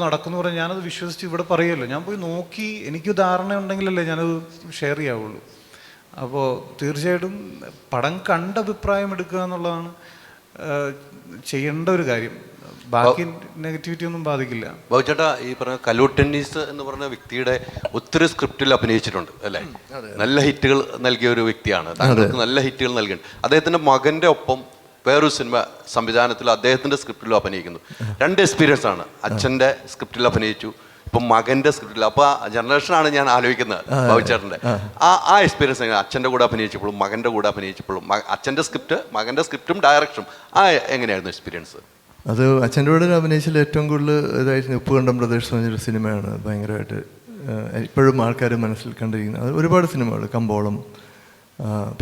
നടക്കുന്നു പറഞ്ഞാൽ ഞാനത് വിശ്വസിച്ച് ഇവിടെ പറയുമല്ലോ ഞാൻ പോയി നോക്കി. എനിക്ക് ധാരണ ഉണ്ടെങ്കിലല്ലേ ഞാനത് ഷെയർ ചെയ്യാവുള്ളൂ. അപ്പോൾ തീർച്ചയായിട്ടും പടം കണ്ട അഭിപ്രായം എടുക്കുക എന്നുള്ളതാണ് ചെയ്യേണ്ട ഒരു കാര്യം. ബാക്കി നെഗറ്റിവിറ്റി ഒന്നും ബാധിക്കില്ല. ബാബുചേട്ടാ ഈ പറഞ്ഞ കലൂർ ടെന്നീസ് എന്ന് പറഞ്ഞ വ്യക്തിയുടെ ഒത്തിരി സ്ക്രിപ്റ്റിൽ അഭിനയിച്ചിട്ടുണ്ട് അല്ലേ? നല്ല ഹിറ്റുകൾ നൽകിയ ഒരു വ്യക്തിയാണ്. താങ്കൾക്ക് നല്ല ഹിറ്റുകൾ നൽകിയിട്ടുണ്ട്. അദ്ദേഹത്തിന്റെ മകന്റെ ഒപ്പം വേറൊരു സിനിമ സംവിധാനത്തിൽ അദ്ദേഹത്തിന്റെ സ്ക്രിപ്റ്റിലും അഭിനയിക്കുന്നു. രണ്ട് എക്സ്പീരിയൻസ് ആണ്. അച്ഛന്റെ സ്ക്രിപ്റ്റിൽ അഭിനയിച്ചു ഇപ്പം മകന്റെ സ്ക്രിപ്റ്റിൽ. അപ്പോൾ ജനറേഷനാണ് ഞാൻ ആലോചിക്കുന്നത് ബാബുചേട്ടന്റെ ആ ആ. എക്സ്പീരിയൻസ് എങ്ങനെ? അച്ഛന്റെ കൂടെ അഭിനയിച്ചപ്പോഴും മകന്റെ കൂടെ അഭിനയിച്ചപ്പോഴും അച്ഛന്റെ സ്ക്രിപ്റ്റ് മകന്റെ സ്ക്രിപ്റ്റും ഡയറക്ഷനും ആ എങ്ങനെയായിരുന്നു എക്സ്പീരിയൻസ് അത് അച്ഛന്റെ കൂടെ അഭിനയിച്ചതിൽ ഏറ്റവും കൂടുതൽ ഇതായിട്ട് ഉപ്പ് കണ്ടം പ്രദേശ് പറഞ്ഞൊരു സിനിമയാണ് ഭയങ്കരമായിട്ട് ഇപ്പോഴും ആൾക്കാർ മനസ്സിൽ കണ്ടിരിക്കുന്നത്. അത് ഒരുപാട് സിനിമകൾ കമ്പോളം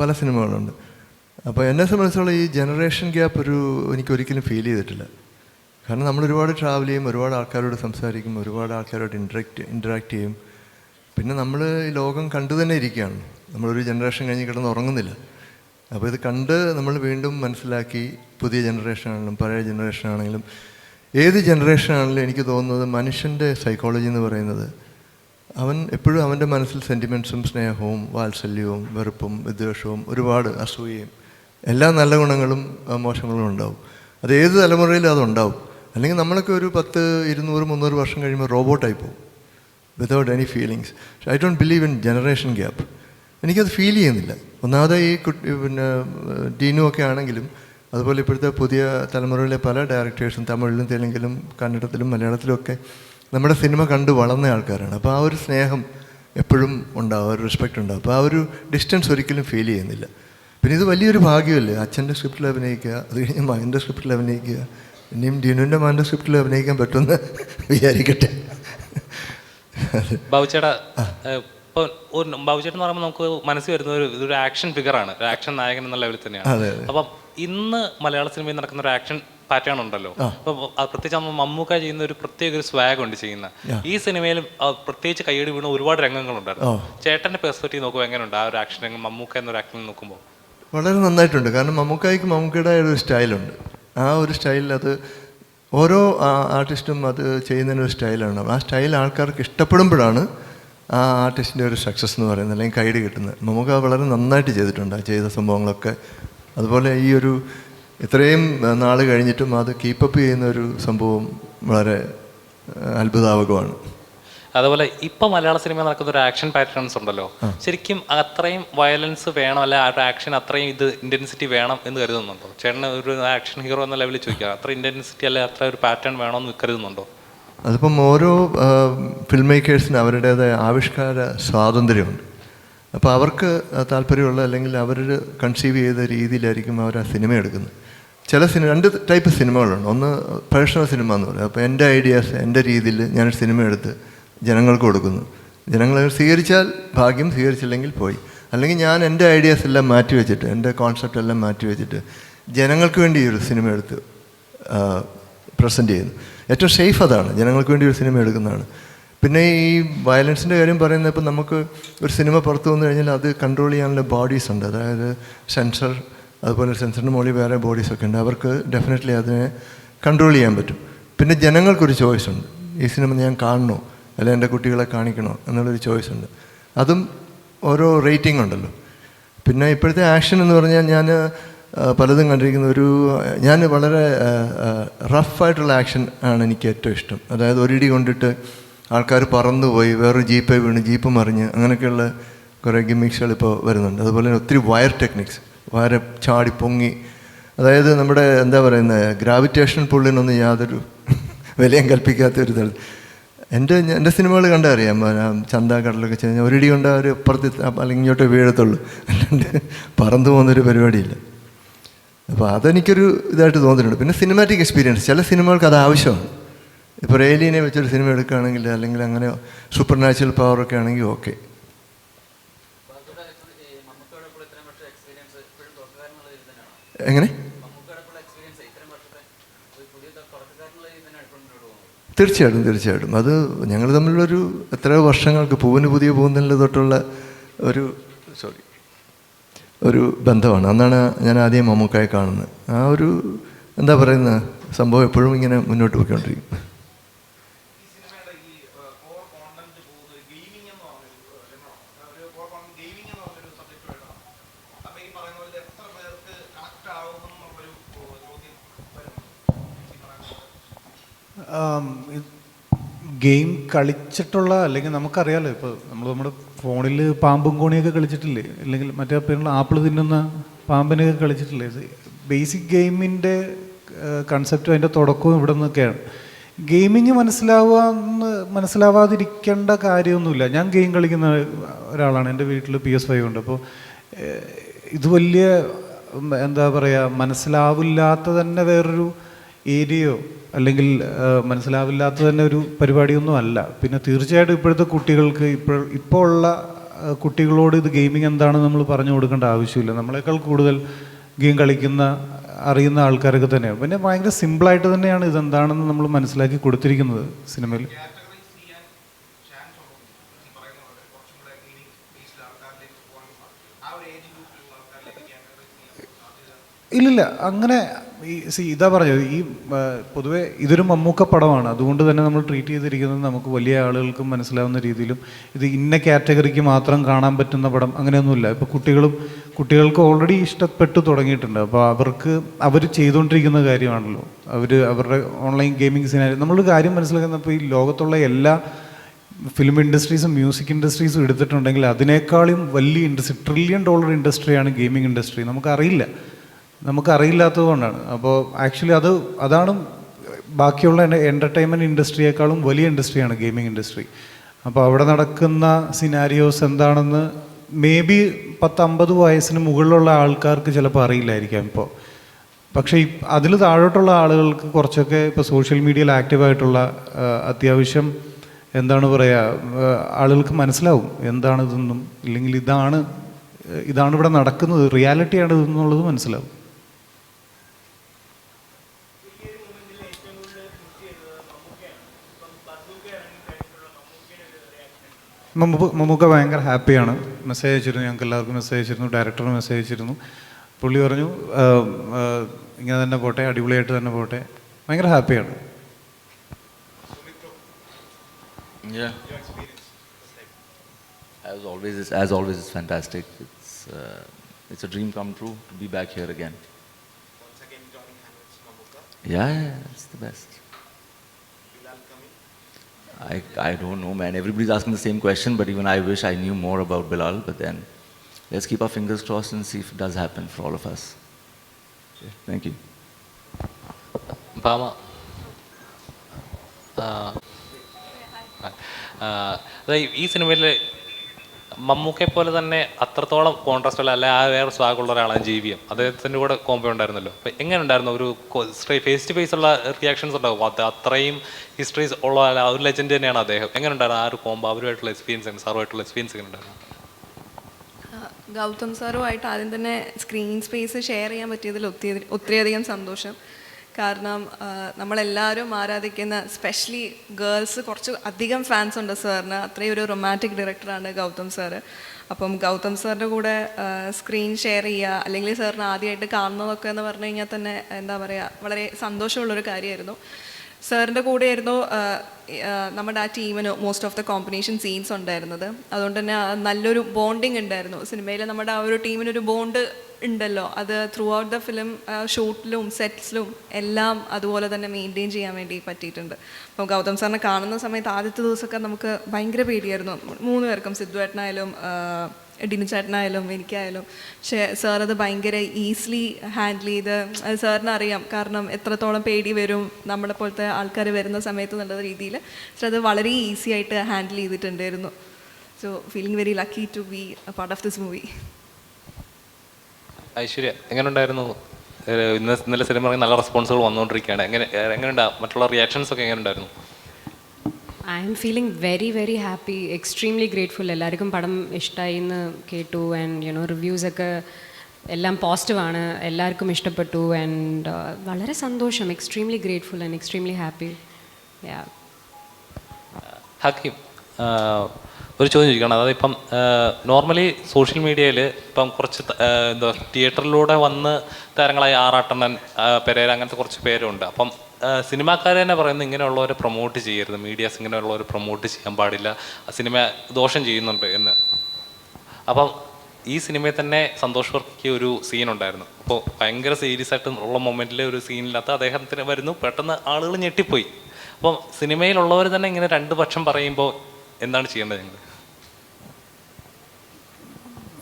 പല സിനിമകളുണ്ട്. അപ്പോൾ എന്നെ സംബന്ധിച്ചുള്ള ഈ ജനറേഷൻ ഗ്യാപ്പ് ഒരു എനിക്ക് ഒരിക്കലും ഫീൽ ചെയ്തിട്ടില്ല. കാരണം നമ്മൾ ഒരുപാട് ട്രാവൽ ചെയ്യും ഒരുപാട് ആൾക്കാരോട് സംസാരിക്കും ഒരുപാട് ആൾക്കാരോട് ഇൻട്രാക്ട് ഇൻട്രാക്ട് ചെയ്യും. പിന്നെ നമ്മൾ ഈ ലോകം കണ്ടു തന്നെ ഇരിക്കുകയാണ്. നമ്മളൊരു ജനറേഷൻ കഴിഞ്ഞ് കിടന്ന് ഉറങ്ങുന്നില്ല. അപ്പോൾ ഇത് കണ്ട് നമ്മൾ വീണ്ടും മനസ്സിലാക്കി പുതിയ ജനറേഷൻ ആണെങ്കിലും പഴയ ജനറേഷൻ ആണെങ്കിലും ഏത് ജനറേഷൻ ആണെങ്കിലും എനിക്ക് തോന്നുന്നത് മനുഷ്യന്റെ സൈക്കോളജി എന്ന് പറയുന്നത് അവൻ എപ്പോഴും അവന്റെ മനസ്സിൽ സെന്റിമെന്റ്സും സ്നേഹവും വാത്സല്യവും വെറുപ്പും വിദ്വേഷവും ഒരുപാട് അസൂയയും എല്ലാ നല്ല ഗുണങ്ങളും മോശങ്ങളും ഉണ്ടാവും. അത് ഏത് തലമുറയിലും അതുണ്ടാവും അല്ലെങ്കിൽ നമ്മളൊക്കെ ഒരു പത്ത് ഇരുന്നൂറ് മുന്നൂറ് വർഷം കഴിയുമ്പോൾ റോബോട്ടായി പോകും. Without any feelings I don't believe in generation gap എനിക്കത് ഫീൽ ചെയ്യുന്നില്ല. ഒന്നാമത് ഈ കുട്ടി പിന്നെ ഡീനു ഒക്കെ ആണെങ്കിലും അതുപോലെ ഇപ്പോഴത്തെ പുതിയ തലമുറയിലെ പല ഡയറക്ടേഴ്സും തമിഴിലും തെലുങ്കിലും കന്നഡത്തിലും മലയാളത്തിലും ഒക്കെ നമ്മുടെ സിനിമ കണ്ട് വളർന്ന ആൾക്കാരാണ്. അപ്പോൾ ആ ഒരു സ്നേഹം എപ്പോഴും ഉണ്ടാവും ആ ഒരു റെസ്പെക്റ്റ് ഉണ്ടാവും. അപ്പോൾ ആ ഒരു ഡിസ്റ്റൻസ് ഒരിക്കലും ഫീൽ ചെയ്യുന്നില്ല. പിന്നെ ഇത് വലിയൊരു ഭാഗ്യമല്ലേ? അച്ഛന്റെ സ്ക്രിപ്റ്റിൽ അഭിനയിക്കുക അത് കഴിഞ്ഞ് മകന്റെ സ്ക്രിപ്റ്റിൽ അഭിനയിക്കുക ഇനിയും ഡീനുവിന്റെ മകന്റെ സ്ക്രിപ്റ്റിൽ അഭിനയിക്കാൻ പറ്റുമെന്ന് വിചാരിക്കട്ടെ. ബാബുച്ചേട്ടാ ഇപ്പോൾ ഒരു എന്ന് പറയുമ്പോൾ നമുക്ക് മനസ്സിൽ വരുന്ന ഒരു ഇതൊരു ആക്ഷൻ ഫിഗറാണ് ഒരു ആക്ഷൻ നായകൻ എന്നുള്ള ലെവലിൽ തന്നെയാണ്. അപ്പം ഇന്ന് മലയാള സിനിമയിൽ നടക്കുന്ന ഒരു ആക്ഷൻ പാറ്റേൺ ഉണ്ടല്ലോ. അപ്പൊ അത് പ്രത്യേകിച്ച് നമ്മൾ മമ്മൂക്ക ചെയ്യുന്ന ഒരു പ്രത്യേക ഒരു സ്വാഗ് ഉണ്ട് ചെയ്യുന്ന. ഈ സിനിമയിൽ പ്രത്യേകിച്ച് കൈയടി വീണ ഒരുപാട് രംഗങ്ങളുണ്ടായിരുന്നു ചേട്ടന്റെ പെർസ്പെക്റ്റീവ് നോക്കുമ്പോൾ എങ്ങനെയുണ്ട് ആ ഒരു ആക്ഷൻ രംഗം മമ്മൂക്ക എന്നൊരു ആക്ഷൻ നോക്കുമ്പോൾ വളരെ നന്നായിട്ടുണ്ട്. കാരണം മമ്മൂക്കായ്ക്ക് മമ്മൂക്കയുടെ ഒരു സ്റ്റൈലുണ്ട്. ആ ഒരു സ്റ്റൈലിൽ അത് ഓരോ ആർട്ടിസ്റ്റും അത് ചെയ്യുന്നതിനൊരു സ്റ്റൈലാണ്. ആ സ്റ്റൈൽ ആൾക്കാർക്ക് ഇഷ്ടപ്പെടുമ്പോഴാണ് ആ ആർട്ടിസ്റ്റിന്റെ ഒരു സക്സസ് എന്ന് പറയുന്നത് അല്ലെങ്കിൽ കൈഡ് കിട്ടുന്നത്. മമ്മൂക്ക വളരെ നന്നായിട്ട് ചെയ്തിട്ടുണ്ട് ആ ചെയ്ത സംഭവങ്ങളൊക്കെ. അതുപോലെ ഈ ഒരു ഇത്രയും നാൾ കഴിഞ്ഞിട്ടും അത് കീപ്പപ്പ് ചെയ്യുന്ന ഒരു സംഭവം വളരെ അത്ഭുതാവകമാണ്. അതുപോലെ ഇപ്പൊ മലയാള സിനിമ നടക്കുന്ന ഒരു ആക്ഷൻ പാറ്റേൺസ് ഉണ്ടല്ലോ. ശരിക്കും അത്രയും വയലൻസ് വേണം അല്ലെ ആ ആക്ഷൻ അത്രയും ഇത് ഇന്റൻസിറ്റി വേണം എന്ന് കരുതുന്നുണ്ടോ? ചേട്ടന് ഒരു ആക്ഷൻ ഹീറോ എന്ന ലെവലിൽ ചോദിക്കുക അത്ര ഇന്റൻസിറ്റി അല്ലെ അത്ര ഒരു പാറ്റേൺ വേണമെന്ന് കരുതുന്നുണ്ടോ? അതിപ്പം ഓരോ ഫിലിം മേക്കേഴ്സിന് അവരുടേതായ ആവിഷ്കാര സ്വാതന്ത്ര്യമുണ്ട്. അപ്പോൾ അവർക്ക് താല്പര്യമുള്ള അല്ലെങ്കിൽ അവർ കൺസീവ് ചെയ്ത രീതിയിലായിരിക്കും അവർ ആ സിനിമ എടുക്കുന്നത്. ചില സിനിമ രണ്ട് ടൈപ്പ് സിനിമകളുണ്ട്. ഒന്ന് പ്രൊഫഷണൽ സിനിമ എന്ന് പറയും. അപ്പോൾ എന്റെ ഐഡിയാസ് എന്റെ രീതിയിൽ ഞാനൊരു സിനിമ എടുത്ത് ജനങ്ങൾക്ക് കൊടുക്കുന്നു. ജനങ്ങൾ സ്വീകരിച്ചാൽ ഭാഗ്യം സ്വീകരിച്ചില്ലെങ്കിൽ പോയി. അല്ലെങ്കിൽ ഞാൻ എന്റെ ഐഡിയാസ് എല്ലാം മാറ്റി വെച്ചിട്ട് എന്റെ കോൺസെപ്റ്റ് എല്ലാം മാറ്റി വെച്ചിട്ട് ജനങ്ങൾക്ക് വേണ്ടി ഒരു സിനിമ എടുത്ത് പ്രസന്റ് ചെയ്യുന്നു. ഏറ്റവും സേഫ് അതാണ്. ജനങ്ങൾക്ക് വേണ്ടി ഒരു സിനിമ എടുക്കുന്നതാണ്. പിന്നെ ഈ വയലൻസിന്റെ കാര്യം പറയുന്നത് ഇപ്പം നമുക്ക് ഒരു സിനിമ പുറത്തു വന്നു കഴിഞ്ഞാൽ അത് കൺട്രോൾ ചെയ്യാനുള്ള ബോഡീസ് ഉണ്ട്. അതായത് സെൻസർ അതുപോലെ സെൻസറിന്റെ മുകളിൽ വേറെ ബോഡീസൊക്കെ ഉണ്ട്. അവർക്ക് ഡെഫിനറ്റ്ലി അതിനെ കൺട്രോൾ ചെയ്യാൻ പറ്റും. പിന്നെ ജനങ്ങൾക്കൊരു ചോയ്സ് ഉണ്ട്. ഈ സിനിമ ഞാൻ കാണണോ? അല്ലെങ്കിൽ എന്റെ കുട്ടികളെ കാണിക്കണോ എന്നുള്ളൊരു ചോയ്സ് ഉണ്ട് അതും ഓരോ റേറ്റിംഗ് ഉണ്ടല്ലോ. പിന്നെ ഇപ്പോഴത്തെ ആക്ഷൻ എന്ന് പറഞ്ഞാൽ ഞാൻ പലതും കണ്ടിരിക്കുന്ന. ഒരു ഞാൻ വളരെ റഫായിട്ടുള്ള ആക്ഷൻ ആണ് എനിക്ക് ഏറ്റവും ഇഷ്ടം. അതായത് ഒരിടി കൊണ്ടിട്ട് ആൾക്കാർ പറന്നുപോയി വേറൊരു ജീപ്പേ വീണ് ജീപ്പ് മറിഞ്ഞ് അങ്ങനെയൊക്കെയുള്ള കുറേ ഗിമ്മിക്സുകൾ ഇപ്പോൾ വരുന്നുണ്ട്. അതുപോലെ തന്നെ ഒത്തിരി വയർ ടെക്നിക്സ് വയർ ചാടി പൊങ്ങി. അതായത് നമ്മുടെ എന്താ പറയുന്നത് ഗ്രാവിറ്റേഷൻ പുള്ളിനൊന്നും യാതൊരു വിലയും കൽപ്പിക്കാത്ത ഒരു തരം എന്റെ എന്റെ സിനിമകൾ കണ്ടാൽ അറിയാം ആ, ചന്ത കടലൊക്കെ ചെയ്ത് ഒരിടി കൊണ്ട് അവർ അപ്പുറത്ത് അല്ലെങ്കിൽ ഇങ്ങോട്ട് വീഴത്തുള്ളൂ. അല്ലാണ്ട് പറന്നു പോകുന്നൊരു പരിപാടിയില്ല. അപ്പോൾ അതെനിക്കൊരു ഇതായിട്ട് തോന്നിയിട്ടുണ്ട്. പിന്നെ സിനിമാറ്റിക് എക്സ്പീരിയൻസ് ചില സിനിമകൾക്ക് അത് ആവശ്യമാണ്. ഇപ്പോൾ ഏലിയനെ വെച്ചൊരു സിനിമ എടുക്കുകയാണെങ്കിൽ അല്ലെങ്കിൽ അങ്ങനെ സൂപ്പർ നാച്ചുറൽ പവറൊക്കെ ആണെങ്കിൽ ഓക്കെ. എങ്ങനെ? തീർച്ചയായിട്ടും തീർച്ചയായിട്ടും. അത് ഞങ്ങൾ തമ്മിലൊരു എത്രയോ വർഷങ്ങൾക്ക് പൂവിന് പുതിയ പൂന്തലിൽ തൊട്ടുള്ള ഒരു സോറി ഒരു ബന്ധമാണ്. അന്നാണ് ഞാൻ ആദ്യം മമ്മൂക്കായി കാണുന്നത്. ആ ഒരു എന്താ പറയുന്ന സംഭവം എപ്പോഴും ഇങ്ങനെ മുന്നോട്ട് പോയിക്കൊണ്ടിരിക്കും. ഗെയിം കളിച്ചിട്ടുള്ള അല്ലെങ്കിൽ നമുക്കറിയാലോ ഇപ്പോൾ നമ്മൾ നമ്മുടെ ഫോണിൽ പാമ്പും കോണിയൊക്കെ കളിച്ചിട്ടില്ലേ? അല്ലെങ്കിൽ മറ്റേ പേരുള്ള ആപ്പിൾ തിന്നുന്ന പാമ്പിനെയൊക്കെ കളിച്ചിട്ടില്ലേ? ബേസിക് ഗെയിമിന്റെ കൺസെപ്റ്റും അതിന്റെ തുടക്കവും ഇവിടെ നിന്നൊക്കെയാണ്. ഗെയിമിങ് മനസ്സിലാവാന്ന് മനസ്സിലാവാതിരിക്കേണ്ട കാര്യമൊന്നുമില്ല. ഞാൻ ഗെയിം കളിക്കുന്ന ഒരാളാണ് എന്റെ വീട്ടിൽ പി എസ് ഫൈവ് ഉണ്ട്. അപ്പോൾ ഇത് വലിയ എന്താ പറയുക മനസ്സിലാവില്ലാത്ത തന്നെ വേറൊരു ഏരിയയോ അല്ലെങ്കിൽ മനസ്സിലാവില്ലാത്ത തന്നെ ഒരു പരിപാടിയൊന്നും അല്ല. പിന്നെ തീർച്ചയായിട്ടും ഇപ്പോഴത്തെ കുട്ടികൾക്ക് ഇപ്പോൾ ഇപ്പോൾ ഉള്ള കുട്ടികളോട് ഇത് ഗെയിമിംഗ് എന്താണെന്ന് നമ്മൾ പറഞ്ഞു കൊടുക്കേണ്ട ആവശ്യമില്ല. നമ്മളെക്കാൾ കൂടുതൽ ഗെയിം കളിക്കുന്ന അറിയുന്ന ആൾക്കാരൊക്കെ തന്നെയാണ്. പിന്നെ ഭയങ്കര സിമ്പിളായിട്ട് തന്നെയാണ് ഇതെന്താണെന്ന് നമ്മൾ മനസ്സിലാക്കി കൊടുത്തിരിക്കുന്നത് സിനിമയിൽ. ഇല്ലില്ല അങ്ങനെ ഈ ഇതാ പറഞ്ഞത് ഈ പൊതുവേ ഇതൊരു മമ്മൂക്ക പടമാണ്. അതുകൊണ്ട് തന്നെ നമ്മൾ ട്രീറ്റ് ചെയ്തിരിക്കുന്നത് നമുക്ക് വലിയ ആളുകൾക്കും മനസ്സിലാവുന്ന രീതിയിലും ഇത് ഇന്ന കാറ്റഗറിക്ക് മാത്രം കാണാൻ പറ്റുന്ന പടം അങ്ങനെയൊന്നുമില്ല. ഇപ്പോൾ കുട്ടികളും കുട്ടികൾക്ക് ഓൾറെഡി ഇഷ്ടപ്പെട്ടു തുടങ്ങിയിട്ടുണ്ട്. അപ്പോൾ അവർക്ക് അവർ ചെയ്തുകൊണ്ടിരിക്കുന്ന കാര്യമാണല്ലോ. അവർ അവരുടെ ഓൺലൈൻ ഗെയിമിംഗ് സിനാരി നമ്മളൊരു കാര്യം മനസ്സിലാക്കുന്നപ്പോൾ ഈ ലോകത്തുള്ള എല്ലാ ഫിലിം ഇൻഡസ്ട്രീസും മ്യൂസിക് ഇൻഡസ്ട്രീസും എടുത്തിട്ടുണ്ടെങ്കിൽ അതിനേക്കാളും വലിയ ഇൻഡസ്ട്രി ട്രില്യൺ ഡോളർ ഇൻഡസ്ട്രിയാണ് ഗെയിമിംഗ് ഇൻഡസ്ട്രി നമുക്കറിയില്ല. നമുക്കറിയില്ലാത്തത് കൊണ്ടാണ് അപ്പോൾ ആക്ച്വലി അത് അതാണ് ബാക്കിയുള്ള എന്റർടൈൻമെന്റ് ഇൻഡസ്ട്രിയേക്കാളും വലിയ ഇൻഡസ്ട്രിയാണ് ഗെയിമിംഗ് ഇൻഡസ്ട്രി അപ്പോൾ അവിടെ നടക്കുന്ന സിനാരിയോസ് എന്താണെന്ന് മേ ബി പത്തമ്പത് വയസ്സിന് മുകളിലുള്ള ആൾക്കാർക്ക് ചിലപ്പോൾ അറിയില്ലായിരിക്കാം ഇപ്പോൾ പക്ഷേ അതിൽ താഴോട്ടുള്ള ആളുകൾക്ക് കുറച്ചൊക്കെ ഇപ്പോൾ സോഷ്യൽ മീഡിയയിൽ ആക്റ്റീവായിട്ടുള്ള അത്യാവശ്യം എന്താണ് പറയുക ആളുകൾക്ക് മനസ്സിലാവും എന്താണ് ഇതെന്നും ഇല്ലെങ്കിൽ ഇതാണ് ഇതാണ് ഇവിടെ നടക്കുന്നത് റിയാലിറ്റിയാണ് ഇതെന്നുള്ളത് മനസ്സിലാവും. മമ്മൂക്ക ഭയങ്കര ഹാപ്പിയാണ് മെസ്സേജ് അയച്ചിരുന്നു ഞങ്ങൾക്ക് എല്ലാവർക്കും മെസ്സേജ് അയച്ചിരുന്നു ഡയറക്ടറിന് മെസ്സേജ് അയച്ചിരുന്നു പുള്ളി പറഞ്ഞു ഇങ്ങനെ തന്നെ പോട്ടെ അടിപൊളിയായിട്ട് തന്നെ പോട്ടെ ഭയങ്കര ഹാപ്പിയാണ് Yeah. As always, it's, as always, it's fantastic. It's uh, it's a dream come true to be back here again. Yeah, yeah, it's the best. I, I don't know, man. Everybody's asking the same question, but even I wish I knew more about Bilal. But then, let's keep our fingers crossed and see if it does happen for all of us. Okay, thank you. Bhama ആ, ആ, അതായത് ഈ സിനിമയിൽ മമ്മൂക്കെ പോലെ തന്നെ അത്രത്തോളം contrast അല്ല ആ വേറെ സ്വാഗുള്ള ഒരാളാണ് ജീവിയം അദ്ദേഹത്തിന്റെ കൂടെ കോമ്പോ ഉണ്ടായിരുന്നല്ലോ. അപ്പം എങ്ങനെ ഉണ്ടായിരുന്നു? ഒരു ഫേസ് ടു ഫേസ് ഉള്ള റിയാക്ഷൻസ് ഉണ്ടാവും. അത് അത്രയും ഹിസ്റ്ററീസ് ഉള്ള ആ ഒരു ലെജൻഡ് തന്നെയാണ് അദ്ദേഹം. എങ്ങനെ ഉണ്ടായിരുന്നു? ആ ഒരു കോമ്പോ അവരുമായിട്ടുള്ള എക്സ്പീരിയൻസ് സാറുമായിട്ടുള്ള എക്സ്പീരിയൻസ് എങ്ങനെ ഉണ്ടായിരുന്നു? ഗൗതം സാറുമായിട്ട് ആദ്യം തന്നെ സ്ക്രീൻ സ്പേസ് ഷെയർ ചെയ്യാൻ പറ്റിയതിൽ ഒത്തിരി ഒത്തിരിയധികം സന്തോഷം. കാരണം നമ്മളെല്ലാവരും ആരാധിക്കുന്ന സ്പെഷ്യലി ഗേൾസ് കുറച്ച് അധികം ഫാൻസ് ഉണ്ട് സാറിന്. അത്രയും ഒരു റൊമാന്റിക് ഡയറക്ടറാണ് ഗൗതം സാറ്. അപ്പം ഗൗതം സാറിന്റെ കൂടെ സ്ക്രീൻ ഷെയർ ചെയ്യുക അല്ലെങ്കിൽ സാറിന് ആദ്യമായിട്ട് കാണുന്നതൊക്കെ എന്ന് പറഞ്ഞു കഴിഞ്ഞാൽ തന്നെ എന്താ പറയുക വളരെ സന്തോഷമുള്ളൊരു കാര്യമായിരുന്നു. സാറിന്റെ കൂടെയായിരുന്നു നമ്മുടെ ആ ടീമിന് most of the combination scenes ഉണ്ടായിരുന്നത്. അതുകൊണ്ട് തന്നെ നല്ലൊരു ബോണ്ടിങ് ഉണ്ടായിരുന്നു. സിനിമയിൽ നമ്മുടെ ആ ഒരു ടീമിനൊരു ബോണ്ട് ഉണ്ടല്ലോ. അത് ത്രൂ ഔട്ട് ദ ഫിലിം ഷൂട്ടിലും സെറ്റ്സിലും എല്ലാം അതുപോലെ തന്നെ മെയിന്റെയിൻ ചെയ്യാൻ വേണ്ടി പറ്റിയിട്ടുണ്ട്. അപ്പോൾ ഗൗതം സാറിനെ കാണുന്ന സമയത്ത് ആദ്യത്തെ ദിവസമൊക്കെ നമുക്ക് ഭയങ്കര പേടിയായിരുന്നു. മൂന്ന് പേർക്കും സിദ്ധുവേട്ടനായാലും ഡിനു ചേട്ടനായാലും എനിക്കായാലും. പക്ഷേ സാർ അത് ഭയങ്കര ഈസിലി ഹാൻഡിൽ ചെയ്ത് സാറിനറിയാം. കാരണം എത്രത്തോളം പേടി വരും നമ്മളെ പോലത്തെ ആൾക്കാർ വരുന്ന സമയത്ത് എന്നുള്ള രീതിയിൽ. സാർ അത് വളരെ ഈസി ആയിട്ട് ഹാൻഡിൽ ചെയ്തിട്ടുണ്ടായിരുന്നു. So feeling very lucky to be a part of this movie Aishwarya എങ്ങനെ ഉണ്ടായിരുന്നു ഇന്ന് ഇന്നലെ സിനിമ നല്ല റെസ്പോൺസുകൾ വന്നുകൊണ്ടിരിക്കുകയാണ്. എങ്ങനെ എങ്ങനെ മറ്റുള്ള റിയാക്ഷൻസ് ഒക്കെ എങ്ങനെ ഉണ്ടായിരുന്നു I'm feeling very very happy extremely grateful എല്ലാവർക്കും പടം ഇഷ്ടമായി എന്ന് കേട്ടു ആൻഡ് യുനോ റിവ്യൂസൊക്കെ എല്ലാം പോസിറ്റീവാണ് എല്ലാവർക്കും ഇഷ്ടപ്പെട്ടു ആൻഡ് വളരെ സന്തോഷം. Extremely grateful and extremely happy Hakeem ഒരു ചോദ്യം ചോദിക്കണം. അതായത് ഇപ്പം നോർമലി സോഷ്യൽ മീഡിയയിൽ ഇപ്പം കുറച്ച് എന്താ തിയേറ്ററിലൂടെ വന്ന് താരങ്ങളായി ആറാട്ടണ്ണൻ പെരേര അങ്ങനത്തെ കുറച്ച് പേരുണ്ട്. അപ്പം സിനിമാക്കാർ തന്നെ പറയുന്നത് ഇങ്ങനെയുള്ളവരെ പ്രൊമോട്ട് ചെയ്യരുത്. മീഡിയാസ് ഇങ്ങനെയുള്ളവരെ പ്രൊമോട്ട് ചെയ്യാൻ പാടില്ല. സിനിമ ദോഷം ചെയ്യുന്നുണ്ട് എന്ന്. അപ്പം ഈ സിനിമയിൽ തന്നെ സന്തോഷ് വർക്കിക്ക് ഒരു സീൻ ഉണ്ടായിരുന്നു. അപ്പോൾ ഭയങ്കര സീരിയസ് ആയിട്ട് ഉള്ള മൊമെന്റിലെ ഒരു സീനില്ലാത്ത അദ്ദേഹത്തിന് വരുന്നു. പെട്ടെന്ന് ആളുകൾ ഞെട്ടിപ്പോയി. അപ്പം സിനിമയിലുള്ളവർ തന്നെ ഇങ്ങനെ രണ്ട് പക്ഷം പറയുമ്പോൾ എന്താണ് ചെയ്യേണ്ടത് ഞങ്ങൾ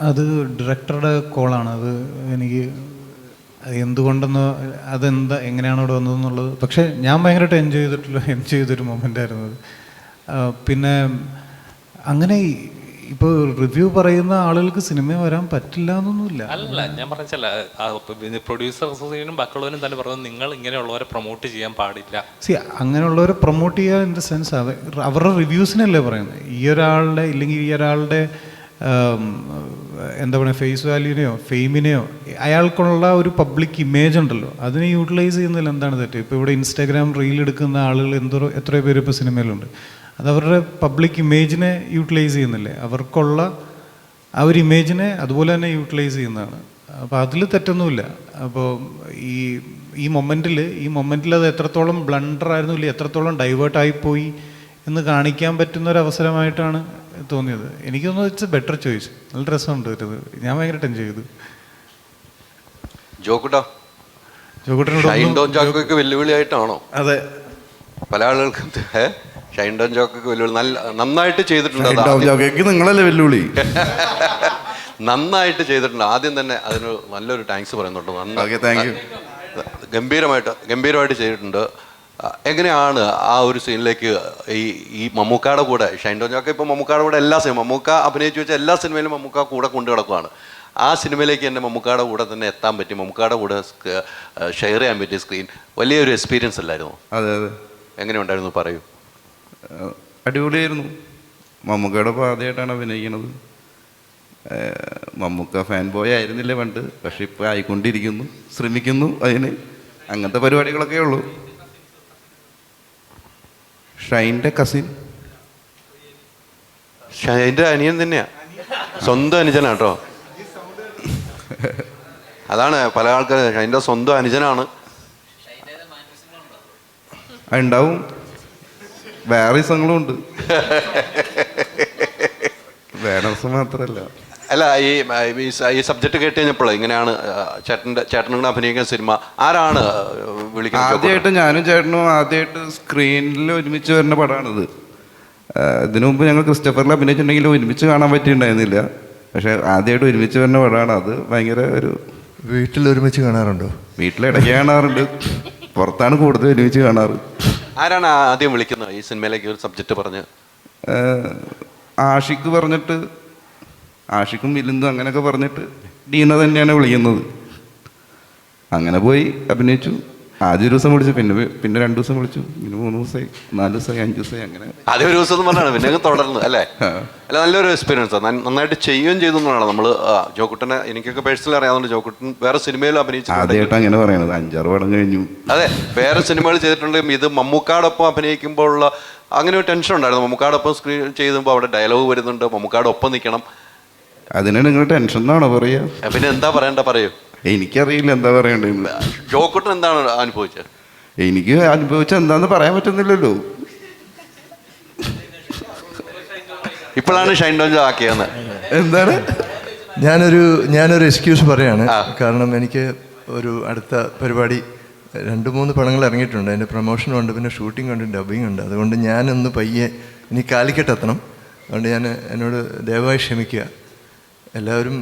അത് ഡയറക്ടറുടെ കോളാണ് അത് എനിക്ക് അത് എന്തുകൊണ്ടെന്ന് അതെന്താ എങ്ങനെയാണ് അവിടെ വന്നതെന്നുള്ളത്. പക്ഷേ ഞാൻ ഭയങ്കരമായിട്ട് എൻജോയ് ചെയ്തിട്ടുള്ള എൻജോയ് ചെയ്തൊരു മൊമെന്റ് ആയിരുന്നു പിന്നെ അങ്ങനെ ഇപ്പോൾ റിവ്യൂ പറയുന്ന ആളുകൾക്ക് സിനിമ വരാൻ പറ്റില്ല എന്നൊന്നുമില്ല. അല്ല ഞാൻ പറഞ്ഞല്ല. പ്രൊഡ്യൂസർ അസോസിയേഷനും ബാക്കിയുള്ളവരും തന്നെ പറഞ്ഞു നിങ്ങൾ ഇങ്ങനെയുള്ളവരെ പ്രൊമോട്ട് ചെയ്യാൻ പാടില്ല. സി അങ്ങനെയുള്ളവരെ പ്രൊമോട്ട് ചെയ്യുക ഇൻ ദ സെൻസ് അവ അവരുടെ റിവ്യൂസിനല്ലേ പറയുന്നത്? ഈ ഒരാളുടെ ഇല്ലെങ്കിൽ ഈ ഒരാളുടെ എന്താ പറയുക ഫേസ് വാല്യൂവിനെയോ ഫെയിമിനെയോ അയാൾക്കുള്ള ഒരു പബ്ലിക് ഇമേജ് ഉണ്ടല്ലോ. അതിനെ യൂട്ടിലൈസ് ചെയ്യുന്നതിൽ എന്താണ് തെറ്റ്? ഇപ്പോൾ ഇവിടെ ഇൻസ്റ്റാഗ്രാം റീൽ എടുക്കുന്ന ആളുകൾ എന്തോ എത്രയോ പേര് ഇപ്പോൾ സിനിമയിലുണ്ട്. അത് അവരുടെ പബ്ലിക് ഇമേജിനെ യൂട്ടിലൈസ് ചെയ്യുന്നില്ലേ? അവർക്കുള്ള ആ ഒരു ഇമേജിനെ അതുപോലെ തന്നെ യൂട്ടിലൈസ് ചെയ്യുന്നതാണ്. അപ്പോൾ അതിൽ തെറ്റൊന്നുമില്ല. അപ്പോൾ ഈ ഈ മൊമെന്റിൽ ഈ മൊമെന്റിൽ അത് എത്രത്തോളം ബ്ലണ്ടർ ആയിരുന്നു ഇല്ല എത്രത്തോളം ഡൈവേർട്ട് ആയിപ്പോയി എന്ന് കാണിക്കാൻ പറ്റുന്ന ഒരു അവസരമായിട്ടാണ് തോന്നിയത്. എനിക്ക് തോന്നുന്നത് ഇറ്റ്സ് ബെറ്റർ ചോയ്സ് നല്ല രസമുണ്ട് ഇത്. ഞാൻ ഭയങ്കര എൻജോയ് ചെയ്തു. ജോക്കുട്ടാ. ജോക്കുട്ടനോട് ഒന്നും- വെല്ലുവിളിയായിട്ടാണോ? അതെ. പല ആളുകൾക്കും? ഷൈൻ ഡോൺ ജോക്കൊക്കെ വെല്ലുവിളി. നല്ല നന്നായിട്ട് ചെയ്തിട്ടുണ്ട് നിങ്ങളല്ലേ വെല്ലുവിളി? നന്നായിട്ട് ചെയ്തിട്ടുണ്ട്. ആദ്യം തന്നെ അതിന് നല്ലൊരു താങ്ക്സ് പറയുന്നുണ്ട്. നന്നായി. ഗംഭീരമായിട്ട് ഗംഭീരമായിട്ട് ചെയ്തിട്ടുണ്ട്. എങ്ങനെയാണ് ആ ഒരു സീനിലേക്ക് ഈ ഈ മമ്മൂക്കയുടെ കൂടെ ഷൈൻ ടോൺ ജോക്ക് ഇപ്പോൾ മമ്മൂക്കയുടെ കൂടെ എല്ലാ സിനിമ മമ്മൂക്ക അഭിനയിച്ചു വെച്ച എല്ലാ സിനിമയിലും മമ്മൂക്ക കൂടെ കൊണ്ടു കിടക്കുകയാണ് ആ സിനിമയിലേക്ക് തന്നെ മമ്മൂക്കയുടെ കൂടെ തന്നെ എത്താൻ പറ്റി. മമ്മൂക്കയുടെ കൂടെ ഷെയർ ചെയ്യാൻ പറ്റിയ സ്ക്രീൻ. വലിയൊരു എക്സ്പീരിയൻസ് അല്ലായിരുന്നു? അതെ അതെ. എങ്ങനെയുണ്ടായിരുന്നു? പറയൂ. ഏഹ് അടിപൊളിയായിരുന്നു. മമ്മൂക്കയുടെ പാതയായിട്ടാണ് ആദ്യമായിട്ടാണ് അഭിനയിക്കുന്നത് മമ്മൂക്ക ഫാൻ ബോയ് ആയിരുന്നില്ല പണ്ട്. പക്ഷെ ഇപ്പോൾ ആയിക്കൊണ്ടിരിക്കുന്നു ശ്രമിക്കുന്നു അതിന്. അങ്ങനത്തെ പരിപാടികളൊക്കെ ഉള്ളൂ. ഷൈന്റെ കസിൻ. ഷൈന്റെ അനിയൻ തന്നെയാ. സ്വന്തം അനുജനാട്ടോ അതാണ് പല ആൾക്കാർ ഷൈന്റെ സ്വന്തം അനുജനാണ്. ഉണ്ടാവും വേറെ സംഘങ്ങളും ഉണ്ട് ബാനർസ് മാത്രമല്ല. അല്ല ഈ ഈ സബ്ജക്ട് കേട്ട് കഴിഞ്ഞപ്പോൾ ഇങ്ങനെയാണ് ചേട്ടന്റെ ചേട്ടനും കൂടെ അഭിനയിക്കുന്ന സിനിമ. ആരാണ് വിളിക്കുന്നത് ആദ്യമായിട്ട് ഞാനും ചേട്ടനും ആദ്യമായിട്ട് സ്ക്രീനിൽ ഒരുമിച്ച് വരുന്ന പടമാണിത് ഇതിനു മുമ്പ് ഞങ്ങൾ ക്രിസ്റ്റഫറിൽ അഭിനയിച്ചിട്ടുണ്ടെങ്കിൽ ഒരുമിച്ച് കാണാൻ പറ്റിയിട്ടുണ്ടായിരുന്നില്ല. പക്ഷേ ആദ്യമായിട്ട് ഒരുമിച്ച് വരുന്ന പടമാണ് അത്. ഭയങ്കര ഒരു വീട്ടിൽ ഒരുമിച്ച് കാണാറുണ്ടോ? വീട്ടിൽ ഇടയ്ക്ക് കാണാറുണ്ട്. പുറത്താണ് കൂടുതൽ ഒരുമിച്ച് കാണാറ്. ആരാണ് ആദ്യം വിളിക്കുന്നത് ഈ സിനിമയിലേക്ക് ഒരു സബ്ജക്റ്റ് പറഞ്ഞ്? ആഷിക്ക് പറഞ്ഞിട്ട് ആഷിക്കും വിലുന്തും അങ്ങനെയൊക്കെ പറഞ്ഞിട്ട് ഡീന തന്നെയാണ് വിളിക്കുന്നത്. അങ്ങനെ പോയി അഭിനയിച്ചു. ആദ്യ ഒരു ദിവസം വിളിച്ചു പിന്നെ പിന്നെ രണ്ടു ദിവസം വിളിച്ചു. പിന്നെ മൂന്ന് ദിവസമായി നാല് ദിവസമായി അഞ്ച് ദിവസമായി അങ്ങനെ. ആദ്യ ഒരു ദിവസം പറഞ്ഞാണ് പിന്നെ തുടർന്ന് അല്ലേ? അല്ല നല്ലൊരു എക്സ്പീരിയൻസ് ആണ് നന്നായിട്ട് ചെയ്യുകയും ചെയ്തു എന്നാണ് നമ്മൾ ജോക്കുട്ടനെ എനിക്കൊക്കെ പേഴ്സണലി അറിയാവുന്ന ജോക്കുട്ടൻ വേറെ സിനിമയിലും അഭിനയിച്ചിട്ടുണ്ട്. ആദ്യമായിട്ട് അങ്ങനെ പറയണത്. അഞ്ചാറ് പടം കഴിഞ്ഞു. അതെ വേറെ സിനിമകൾ ചെയ്തിട്ടുണ്ടെങ്കിൽ ഇത് മമ്മൂക്കാടൊപ്പം അഭിനയിക്കുമ്പോഴുള്ള അങ്ങനെ ഒരു ടെൻഷൻ ഉണ്ടായിരുന്നു. മമ്മൂക്കാടൊപ്പം സ്ക്രീൻ ചെയ്യുമ്പോൾ അവിടെ ഡയലോഗ് വരുന്നുണ്ട്. മമ്മൂക്കാടൊപ്പം നിൽക്കണം. അതിന് നിങ്ങൾ ടെൻഷൻ എന്നാണോ പറയുക പിന്നെ എന്താ പറയണ്ട പറയൂ. എനിക്കറിയില്ല എന്താ പറയണ്ടെന്ന് ജോക്കുട്ടൻ എന്താണ് അനുഭവിച്ചത്? എനിക്ക് അനുഭവിച്ച എന്താന്ന് പറയാൻ പറ്റുന്നില്ലല്ലോ. ഇപ്പോഴാണ് ഷൈൻ ഡോഞ്ച് ആക്കിയെന്ന് എന്താണ്? ഞാനൊരു ഞാനൊരു എക്സ്ക്യൂസ് പറയാണ്. കാരണം എനിക്ക് ഒരു അടുത്ത പരിപാടി രണ്ട് മൂന്ന് പടങ്ങൾ ഇറങ്ങിയിട്ടുണ്ട്. അതിന്റെ പ്രൊമോഷനും ഉണ്ട് പിന്നെ ഷൂട്ടിംഗ് ഉണ്ട് ഡബിങ് ഉണ്ട്. അതുകൊണ്ട് ഞാനൊന്ന് പയ്യെ ഇനി കാലിക്കറ്റ് എത്തണം അതുകൊണ്ട് ഞാൻ എന്നോട് ദയവായി ക്ഷമിക്കുക. എല്ലാവരും